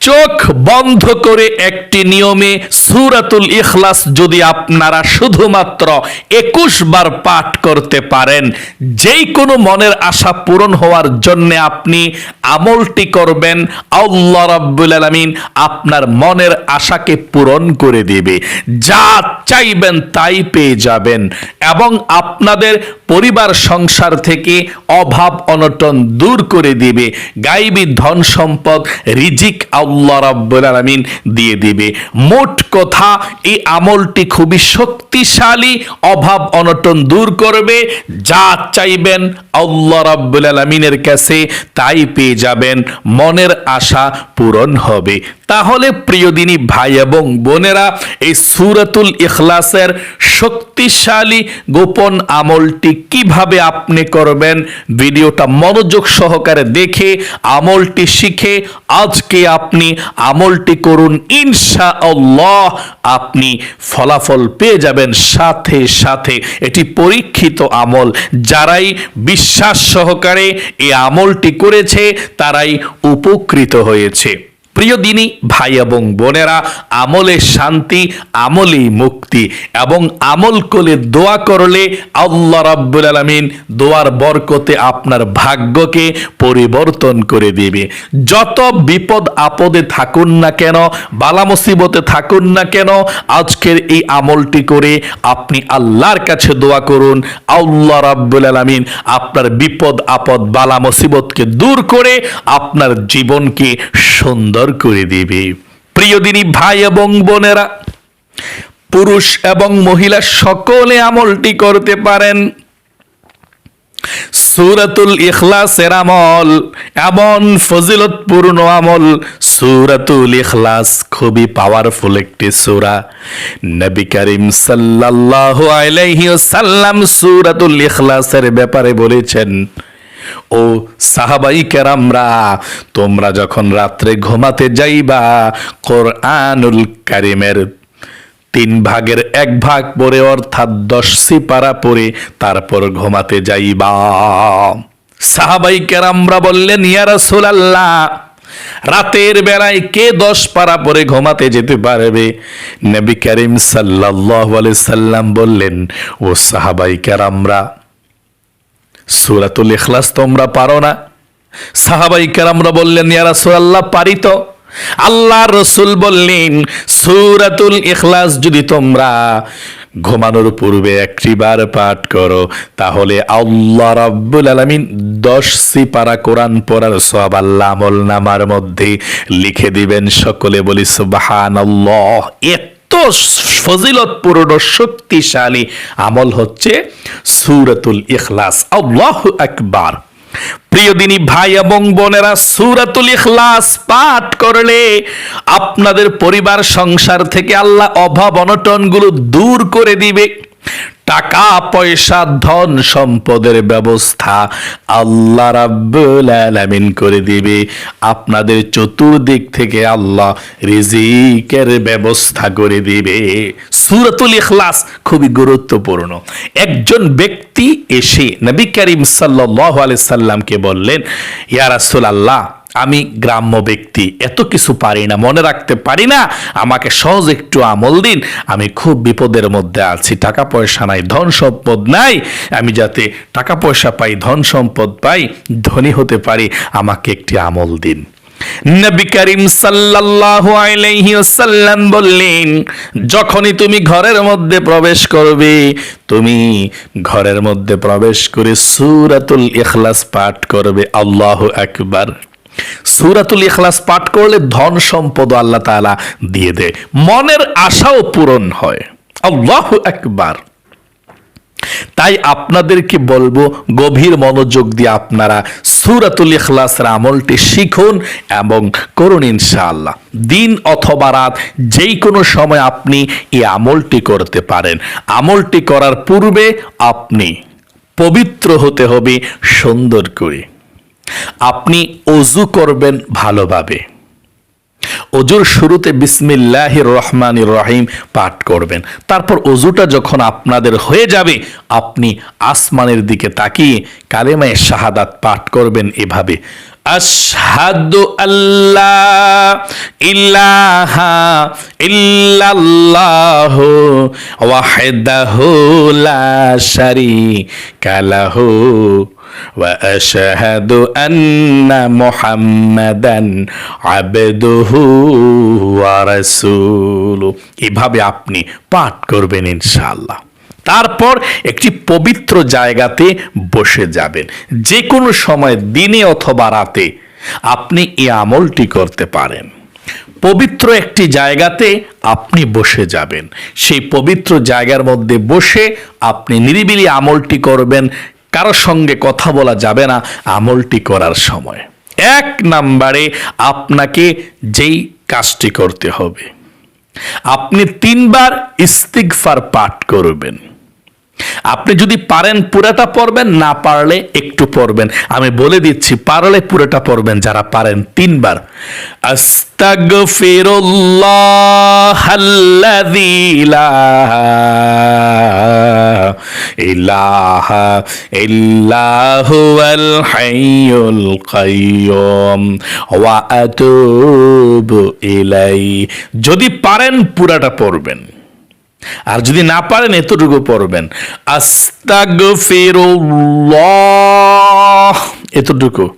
চোখ বন্ধ করে একটি নিয়মে সুরাতুল ইখলাস যদি আপনারা শুধুমাত্র একুশ বার পাঠ করতে পারেন, যেই কোনো মনের আশা পূরণ হওয়ার জন্য আপনি আমলটি করবেন, আল্লাহ রাব্বুল আলামিন আপনার মনের আশাকে পূরণ করে দেবে। যা চাইবেন তাই পেয়ে যাবেন এবং আপনাদের পরিবার সংসার থেকে অভাব অনটন দূর করে দিবে। গাইবী ধন সম্পদ, রিজিক আল্লাহ রাব্বুল আলামিন দিয়ে দিবে। মোট কথা, এই আমলটি খুবই শক্তিশালী, অভাব অনটন দূর করবে। যা চাইবেন আল্লাহ রাব্বুল আলামিনের কাছে, তাই পেয়ে যাবেন। মনের আশা পূরণ হবে। তাহলে প্রিয়দিনী ভাই এবং বোনেরা, এই সুরাতুল ইখলাসের শক্তিশালী গোপন আমলটি কীভাবে আপনি করবেন, ভিডিওটা মনোযোগ সহকারে দেখে আমলটি শিখে আজকে আপনি আমলটি করুন ইনশা আল্লাহ আপনি ফলাফল পেয়ে যাবেন সাথে সাথে। এটি পরীক্ষিত আমল। যারাই বিশ্বাস সহকারে এই আমলটি করেছে, তারাই উপকৃত হয়েছে। প্রিয় দিনী, ভাই এবং বোনেরা, আমলে শান্তি, আমলেই মুক্তি এবং আমল করে দোয়া করলে আল্লাহ রাব্বুল আলামিন দোয়ার বরকতে আপনার ভাগ্যকে পরিবর্তন করে দেবে। যত বিপদ আপদে থাকুন না কেন, বালা মুসিবতে থাকুন না কেন, আজকের এই আমলটি করে আপনি আল্লাহর কাছে দোয়া করুন। আল্লাহ রাব্বুল আলামিন আপনার বিপদ আপদ, বালা মুসিবতকে দূর করে আপনার জীবনকে সুন্দর করে দিবে প্রিয় দিনী ভাই এবং বোনেরা, পুরুষ এবং মহিলা সকলে আমলটি করতে পারেন। সুরাতুল ইখলাসের আমল, এমন ফজিলতপূর্ণ আমল, সুরাতুল ইখলাস খুবই পাওয়ারফুল একটি সুরা। নবী করিম সাল্লাল্লাহু আলাইহি ওয়াসাল্লাম সুরাতুল ইখলাসের ব্যাপারে বলেছেন ও সাহাবাই কেরামরা, তোমরা যখন রাত্রে ঘুমাতে যাইবা, কোরআনুল কারিমের তিন ভাগের এক ভাগ পরে অর্থাৎ দশ সিপারা পরে তারপর ঘুমাতে যাইবা। সাহাবাই কেরামরা বললেন, ইয়া রাসূলুল্লাহ, রাতের বেলায় কে দশ পারা পরে ঘুমাতে যেতে পারবে? নবী করিম আলাইহি সাল্লাম বললেন, ও সাহাবাই কেরামরা সুরাতুল ইখলাস তোমরা পারো না। সাহাবাই কেরামরা বললেন, ইয়া রাসূলুল্লাহ, পারি তো? আল্লাহ রসুল বললেন, সুরাতুল ইখলাস যদি তোমরা ঘুমানোর পূর্বে একটিবার পাঠ করো, তাহলে আল্লাহ রাব্বুল আলামিন দশ সিপারা কোরআন পড়ার সব আল্লাহ নামার মধ্যে লিখে দিবেন। সকলে বলি, সুবহানাল্লাহ এত ফজিলতপূর্ণ শক্তিশালী। আমল হচ্ছে সুরতুল ইখলাস। আল্লাহ আকবার। প্রিয় দিনী ভাই এবং বোনেরা, সুরাতুল ইখলাস পাঠ করলে আপনাদের পরিবার সংসার থেকে আল্লাহ অভাব অনটনগুলো দূর করে দিবে। টাকা পয়সা ধন সম্পদের ব্যবস্থা আল্লাহ রাব্বুল আলামিন করে দিবে। আপনাদের চতুর্দিক থেকে আল্লাহ রিজিকের ব্যবস্থা করে দিবে। সূরাতুল ইখলাস খুবই গুরুত্বপূর্ণ। একজন ব্যক্তি এসে নবী করিম সাল্লাল্লাহু আলাইহি সাল্লামকে বললেন, ইয়া রাসূলুল্লাহ আমি গ্রাম্য ব্যক্তি, এত কিছু পারি না, মনে রাখতে পারি না, আমাকে সহজ একটু আমল দিন, আমি খুব বিপদের মধ্যে আছি, টাকা পয়সা নাই, ধন সম্পদ নাই, আমি যাতে টাকা পয়সা পাই, ধন সম্পদ পাই, ধনী হতে পারি, আমাকে একটি আমল দিন। বললেন, যখনই তুমি ঘরের মধ্যে প্রবেশ করবে, তুমি ঘরের মধ্যে প্রবেশ করে সূরাতুল ইখলাস পাঠ করবে, আল্লাহু আকবার। সুরাতুল ইখলাস পাঠ করলে ধন সম্পদ আল্লাহ তাআলা দিয়ে দেয়। মনের আশাও পূরণ হয়। আল্লাহ একবার তাই আপনাদেরকে বলব, গভীর মনোযোগ দিয়ে আপনারা সুরাতুল ইখলাসের আমলটি শিখুন এবং করুন ইনশাআল্লাহ। দিন অথবা রাত যেই কোনো সময় আপনি এই আমলটি করতে পারেন। আমলটি করার পূর্বে আপনি পবিত্র হতে হবে সুন্দর করে। আপনি অজু করবেন ভালোভাবে। অজুর শুরুতে বিসমিল্লাহ রহমান রহিম পাঠ করবেন। তারপর অজুটা যখন আপনাদের হয়ে যাবে, আপনি আসমানের দিকে তাকিয়ে কালেমায় শাহাদাত পাঠ করবেন এভাবে। আশহাদু আল্লাহ ইলাহা ইল্লাল্লাহু ওয়াহদাহু লা শারীকা লাহু। واشهد ان محمدا عبده ورسوله এভাবে আপনি পাঠ করবেন ইনশাআল্লাহ তারপর একটি পবিত্র জায়গাতে বসে যাবেন যে কোনো সময় দিনে অথবা রাতে আপনি এই আমলটি করতে পারেন পবিত্র একটি জায়গাতে আপনি বসে যাবেন সেই পবিত্র জায়গার মধ্যে বসে আপনি নিরিবিলি আমলটি করবেন কারোর সঙ্গে কথা বলা যাবে না আমলটি করার সময়। এক নাম্বারে আপনাকে যেই কাজটি করতে হবে। আপনি তিনবার ইস্তিকফার পাঠ করবেন। আপনি যদি পারেন পুরাটা পড়বেন, না পারলে একটু পড়বেন। আমি বলে দিচ্ছি, পারলে পুরোটা পড়বেন, যারা পারেন তিনবার। ইলাহা ইল্লা হুয়াল হাইয়ুল কাইয়ুম ওয়া যদি পারেন পুরাটা পড়বেন। আর যদি না পারেন, এতটুকু পড়বেন। আস্তাগফিরুল্লাহ। এতটুকু।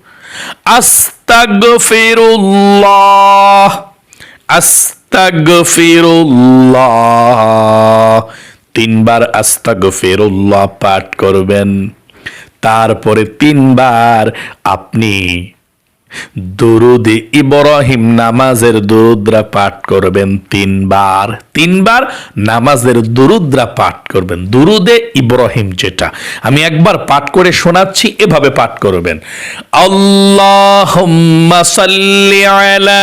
আস্তাগফিরুল্লাহ। আস্তাগফিরুল্লাহ। তিনবার আস্তাগফিরুল্লাহ পাঠ করবেন। তারপরে তিনবার আপনি দুরুদে ইব্রাহিম নামাজের দরুদ্রা পাঠ করবেন তিনবার। তিনবার নামাজের দরুদ্রা পাঠ করবেন। দরুদে ইব্রাহিম যেটা। আমি একবার পাঠ করে শোনাচ্ছি, এভাবে পাঠ করবেন। আল্লাহুম্মা সাল্লি আলা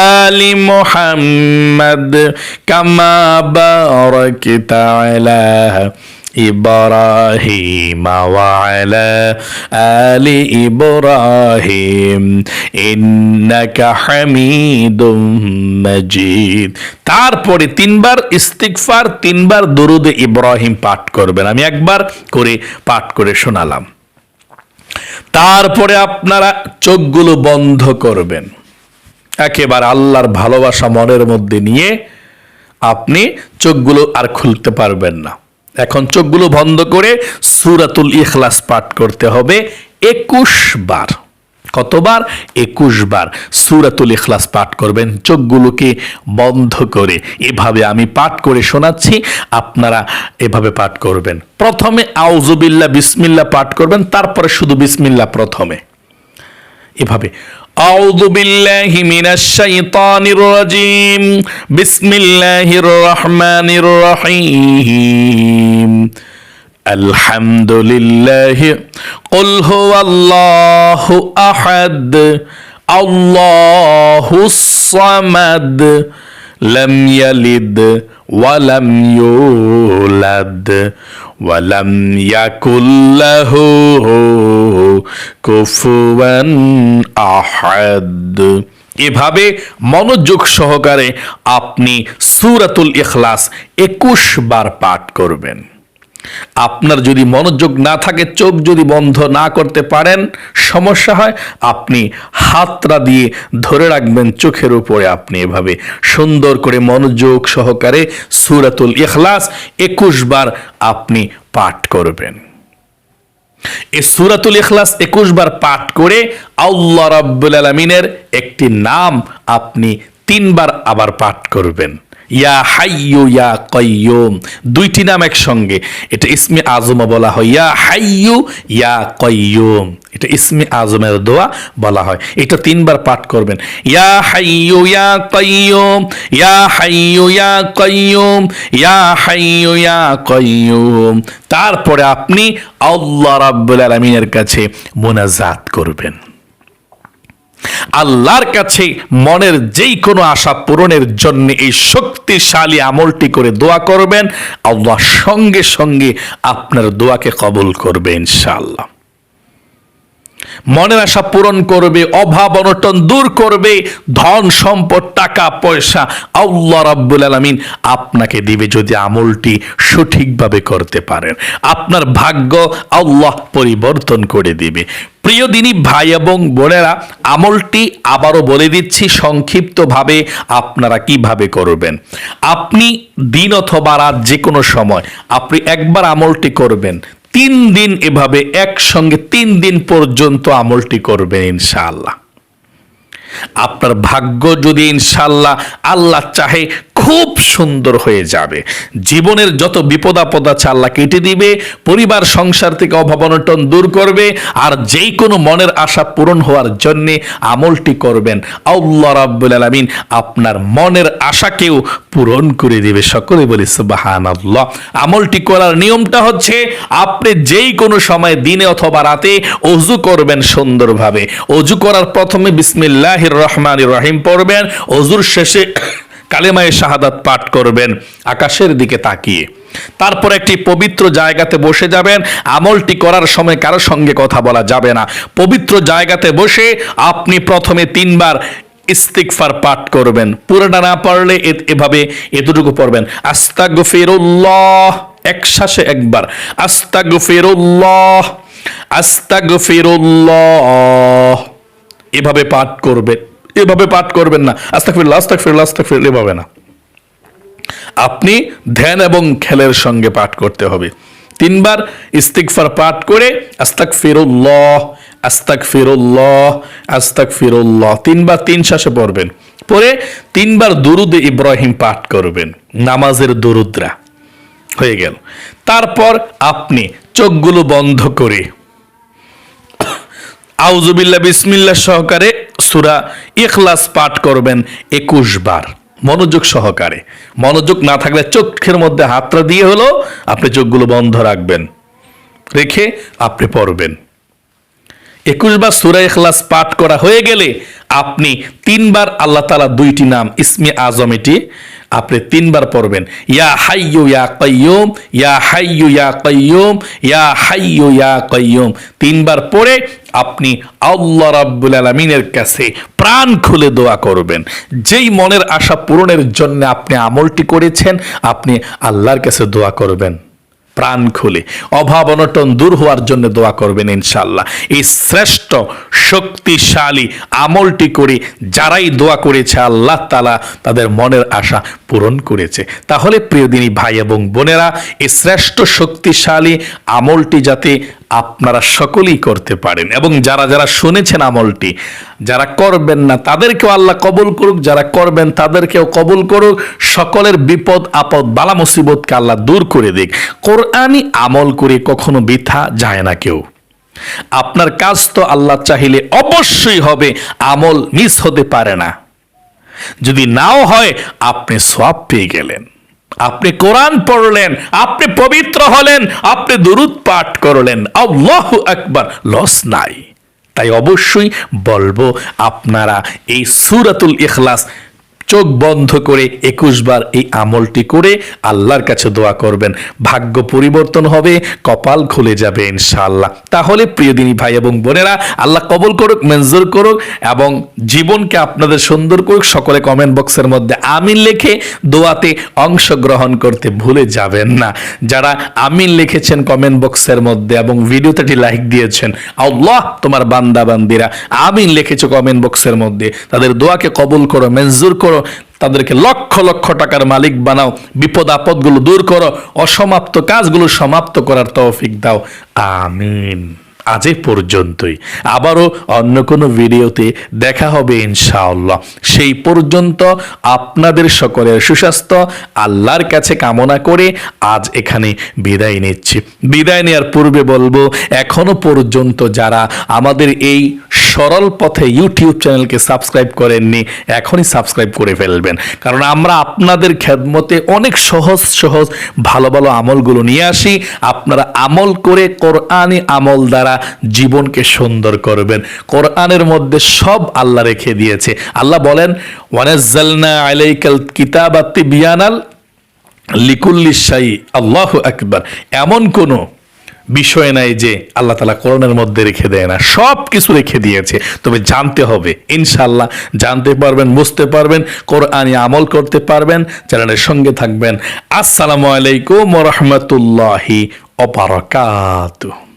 آل محمد كما باركت على إبراهيم وعلى آل إبراهيم إنك حميد مجيد তারপরে তিনবার ইস্তিগফার তিনবার দরুদে ইব্রাহিম পাঠ করবেন আমি একবার করে পাঠ করে শোনালাম তারপরে আপনারা চোখগুলো বন্ধ করবেন একেবারে আল্লাহর ভালোবাসা মনের মধ্যে নিয়ে আপনি চোখগুলো আর খুলতে পারবেন না। এখন চোখগুলো বন্ধ করে সুরাতুল ইখলাস পাঠ করতে হবে একুশ বার। কতবার? একুশ বার সুরাতুল ইখলাস পাঠ করবেন, চোখগুলোকে বন্ধ করে। এভাবে আমি পাঠ করে শোনাচ্ছি, আপনারা এভাবে পাঠ করবেন। প্রথমে আউজুবিল্লা বিসমিল্লা পাঠ করবেন, তারপরে শুধু বিসমিল্লা প্রথমে। এভাবে أعوذ بالله من الشيطان الرجيم. بسم الله الرحمن الرحيم. الحمد لله. قل هو الله أحد. الله الصمد. لم يلد ولم يولد ولم يكن له কুফুয়ান আহাদ এভাবে মনোযোগ সহকারে আপনি সুরাতুল ইখলাস একুশ বার পাঠ করবেন আপনার যদি মনোযোগ না থাকে, চোখ যদি বন্ধ না করতে পারেন, সমস্যা হয়, আপনি হাতটা দিয়ে ধরে রাখবেন চোখের উপরে। আপনি এভাবে সুন্দর করে মনোযোগ সহকারে সুরাতুল ইখলাস একুশ বার আপনি পাঠ করবেন। এই সুরাতুল ইখলাস একুশ বার পাঠ করে আল্লাহ রাব্বুল আলমিনের একটি নাম আপনি তিনবার আবার পাঠ করবেন। ইয়া হাইয়ু ইয়া কয়্যুম দুইটি নাম একসঙ্গে। এটা ইসমে আজমা বলা হয়। ইয়া হাইয়ু ইয়া কয়্যুম এটা ইসমে আজমের দোয়া বলা হয়। এটা তিনবার পাঠ করবেন। ইয়া হাইয়ু ইয়া কয়্যুম ইয়া হাইয়ু ইয়া কয়্যুম ইয়া হাইয়ু ইয়া কয়্যুম তারপরে আপনি আল্লাহ রাব্বুল আলামিনের কাছে মোনাজাত করবেন। আল্লাহর কাছে মনের যেই কোনো আশা পূরণের জন্য এই শক্তিশালী আমলটি করে দোয়া করবেন। আল্লাহ সঙ্গে সঙ্গে আপনার দোয়াকে কবুল করবে ইনশাআল্লাহ। মনের আশা পূরণ করবে, অভাব অনটন দূর করবে, ধন সম্পদ, টাকা, পয়সা, আল্লাহ রাব্বুল আলামিন আপনাকে দিবে যদি আমলটি সঠিকভাবে করতে পারেন। আপনার ভাগ্য আল্লাহ পরিবর্তন করে দিবে। প্রিয় দিনী ভাই এবং বোনেরা, আমলটি আবারও বলে দিচ্ছি, সংক্ষিপ্তভাবে আপনারা কীভাবে করবেন? আপনি দিন অথবা রাত যে কোনো সময় আপনি একবার আমলটি করবেন। তিন দিন এভাবে একসঙ্গে তিন দিন পর্যন্ত আমলটি করবেন ইনশাআল্লাহ। আপনার ভাগ্য যদি ইনশাল্লাহ আল্লাহ চাহে খুব সুন্দর হয়ে যাবে। জীবনের যত বিপদ আপদ আছে আল্লাহ কেটে দিবে, পরিবার, সংসার থেকে অভাব অনটন দূর করবে, আর যেই কোনো মনের আশা পূরণ হওয়ার জন্য আমলটি করবেন। আল্লাহ রাব্বুল আলামিন আপনার মনের আশাকেও পূরণ করে দিবে। সকলে বলি সুবাহান আল্লাহ আমলটি করার নিয়মটা হচ্ছে, আপনি যেই কোনো সময় দিনে অথবা রাতে অজু করবেন সুন্দরভাবে। অজু করার প্রথমে বিসমিল্লাহির রহমানির রহিম পড়বেন। অজুর শেষে কালেমায়ে শাহাদাত পাঠ করবেন, আকাশের দিকে তাকিয়ে। তারপর একটি পবিত্র জায়গাতে বসে যাবেন, আমলটি করার সময় কারও সঙ্গে কথা বলা যাবে না। পবিত্র জায়গাতে বসে আপনি প্রথমে তিনবার ইস্তিকফার পাঠ করবেন। পুরোটা না পারলে এভাবে এতটুকু পড়বেন। আস্তাগফিরুল্লাহ এক শ্বাসে একবার। আস্তাগফিরুল্লাহ আস্তাগফিরুল্লাহ, এভাবে পাঠ করবেন। এভাবে পাঠ করবেন না। আস্তাগফিরুল্লাহ আস্তাগফিরুল্লাহ আস্তাগফিরুল্লাহ, এভাবে না। আপনি ধ্যান এবং খেলের সঙ্গে পাঠ করতে হবে। তিনবার ইস্তিকফার পাঠ করে আস্তাক ফিরুল্লাহ আস্তাক ফিরুল্লাহ আস্তাক ফিরুল্লাহ তিনবার তিন শ্বাসে পড়বেন। পরে তিনবার দুরুদ ইব্রাহিম পাঠ করবেন। নামাজের দুরুদ্রা। হয়ে গেল। তারপর আপনি চোখগুলো বন্ধ করে আউজুবিল্লা বিসমিল্লা সহকারে সুরা ইখলাস পাঠ করবেন একুশ বার। মনোযোগ সহকারে। মনোযোগ না থাকলে চোখের মধ্যে হাতটা দিয়ে হলো আপনি চোখগুলো বন্ধ রাখবেন, রেখে আপনি পড়বেন। একুশ বার সুরা ইখলাস পাঠ করা হয়ে গেলে আপনি তিনবার আল্লাহ তালা দুইটি নাম, ইসমে আজম এটি আপনি তিনবার পড়বেন। ইয়া হাইয়ু, ইয়া কাইয়ুম, ইয়া হাইয়ু, ইয়া কাইয়ুম, ইয়া হাইয়ু, ইয়া কাইয়ুম। তিনবার পড়ে আপনি আল্লাহ রাব্বুল আলামিনের কাছে প্রাণ খুলে দোয়া করবেন। যেই মনের আশা পূরণের জন্য আপনি আমলটি করেছেন, আপনি আল্লাহর কাছে দোয়া করবেন। প্রাণ খুলে। অভাব অনটন দূর হওয়ার জন্য দোয়া করবেন ইনশাল্লাহ এই শ্রেষ্ঠ শক্তিশালী আমলটি করে, যারাই দোয়া করেছে, আল্লাহ তালা তাদের মনের আশা পূরণ করেছে। তাহলে প্রিয়দিনী ভাই এবং বোনেরা, এই শ্রেষ্ঠ শক্তিশালী আমলটি যাতে আপনারা সকলেই করতে পারেন। এবং যারা যারা শুনেছেন আমলটি, যারা করবেন না, তাদেরকেও আল্লাহ কবুল করুক, যারা করবেন তাদেরকেও কবুল করুক। সকলের বিপদ, আপদ, বালা মুসিবতকে আল্লাহ দূর করে দিক। কোরআনই আমল করে কখনো বৃথা যায় না কেউ। আপনার কাজ তো আল্লাহ চাহিলে অবশ্যই হবে, আমল মিস হতে পারে না। যদি নাও হয়, আপনি সব পেয়ে গেলেন। আপনি কোরআন পড়লেন, আপনি পবিত্র হলেন, আপনি দুরুদ পাঠ করলেন। আল্লাহ একবার লস নাই। তাই অবশ্যই বলব, আপনারা এই সুরাতুল ইখলাস চোখ বন্ধ করে একুশ বার এই আমলটি করে আল্লাহর কাছে দোয়া করবেন। ভাগ্য পরিবর্তন হবে, কপাল খুলে যাবে ইনশাআল্লাহ। তাহলে প্রিয় দিনী ভাই এবং বোনেরা, আল্লাহ কবল করুক, মঞ্জুর করুক এবং জীবনকে আপনাদের সুন্দর করুক, সকলে কমেন্ট বক্সের মধ্যে আমিন লিখে দোয়াতে অংশগ্রহণ করতে ভুলে যাবেন না। যারা আমিন লিখেছেন কমেন্ট বক্সের মধ্যে এবং ভিডিওতে লাইক দিয়েছেন, আল্লাহ তোমার বান্দা বান্দিরা আমিন লিখেছো কমেন্ট বক্সের মধ্যে। তাদের দোয়াকে কবুল করো, মঞ্জুর করো তাদেরকে লক্ষ লক্ষ টাকার মালিক বানাও, বিপদ আপদগুলো দূর করো, অসমাপ্ত কাজগুলো সমাপ্ত করার তৌফিক দাও। আমিন। আজ পর্যন্তই। আবারও অন্য কোনো ভিডিওতে দেখা হবে ইনশাআল্লাহ। সেই পর্যন্ত আপনাদের সকলের সুস্বাস্থ্য, আল্লাহর কাছে কামনা করে আজ এখানে বিদায় নিচ্ছি। বিদায় নেওয়ার পূর্বে বলব, এখনও পর্যন্ত যারা আমাদের এই সরল পথে ইউটিউব চ্যানেলকে সাবস্ক্রাইব করেননি, এখনই সাবস্ক্রাইব করে ফেলবেন। কারণ আমরা আপনাদের খেদমতে অনেক সহজ সহজ, ভালো ভালো আমলগুলো নিয়ে আসি। আপনারা আমল করে কোরআনি আমল দ্বারা জীবনকে সুন্দর করবেন। কোরআনের মধ্যে সব আল্লাহ রেখে দিয়েছে। আল্লাহ বলেন, ওয়ানাজ্জালনা লিকুল্লি আল্লাহ এমন কোনো বিষয় নাই যে আল্লাহ তালা মধ্যে রেখে দেয় না। সব কিছু রেখে দিয়েছে। তবে জানতে হবে ইনশাল্লাহ জানতে পারবেন, বুঝতে পারবেন কোরআনে আমল করতে পারবেন, চ্যানেলের সঙ্গে থাকবেন। আসসালামু আলাইকুম রহমতুল্লাহি অপারকাত